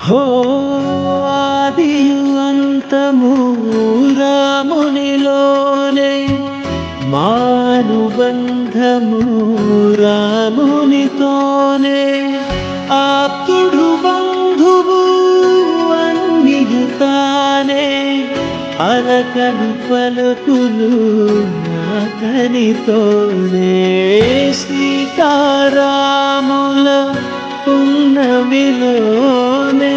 హో రామునిలోనే మానుబంధము రామునితోనే ఆప్తుడు బంధువు అన్నియుతానే అలకలు పలుకులు అతనితోనే సీతారాముల పున్నమిలోనే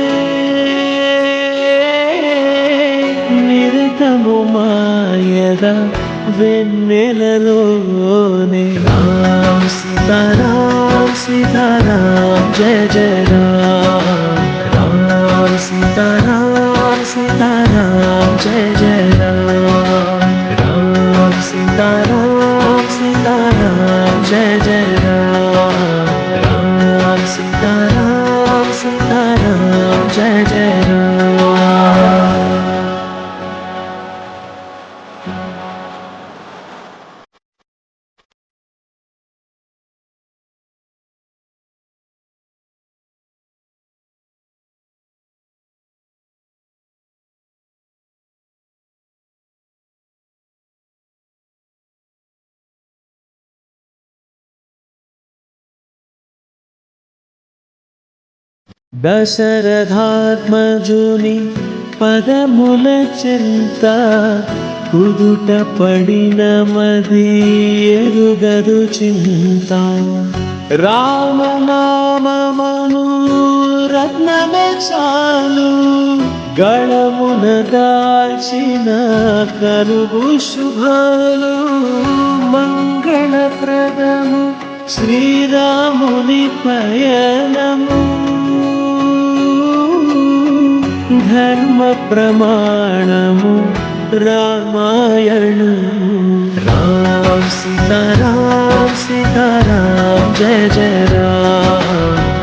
నిరతము మాయద వెన్నెలలోనే. రామ్ సీతారాం సీతారాం జయ జయ రామ్. దశరథాత్మజుని పదముల చింత కుదుట పడిన మది ఎరుగదు చింత. రామనామమను రత్నమే చాలు గళమున దాచిన కరువు శుభాలు. మంగళప్రదము శ్రీరాముని పయనము. ధర్మ ప్రమాణము రామాయణము. రామ సీతారామ సీతారామ జయ జయ రామ.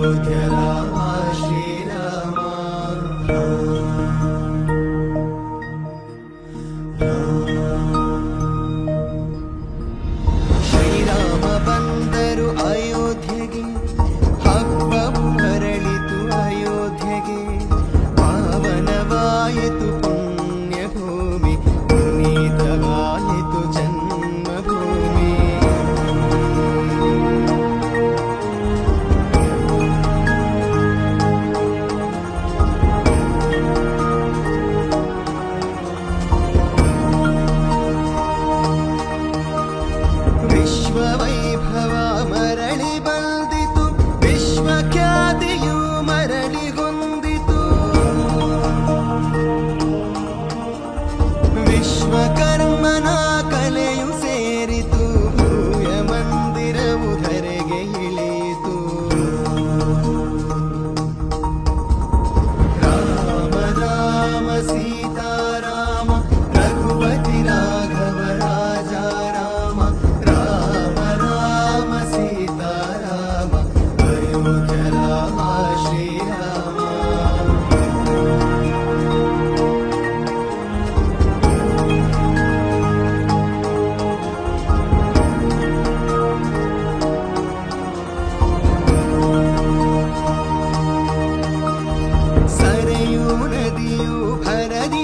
look ನದಿಯು ಭರದಿ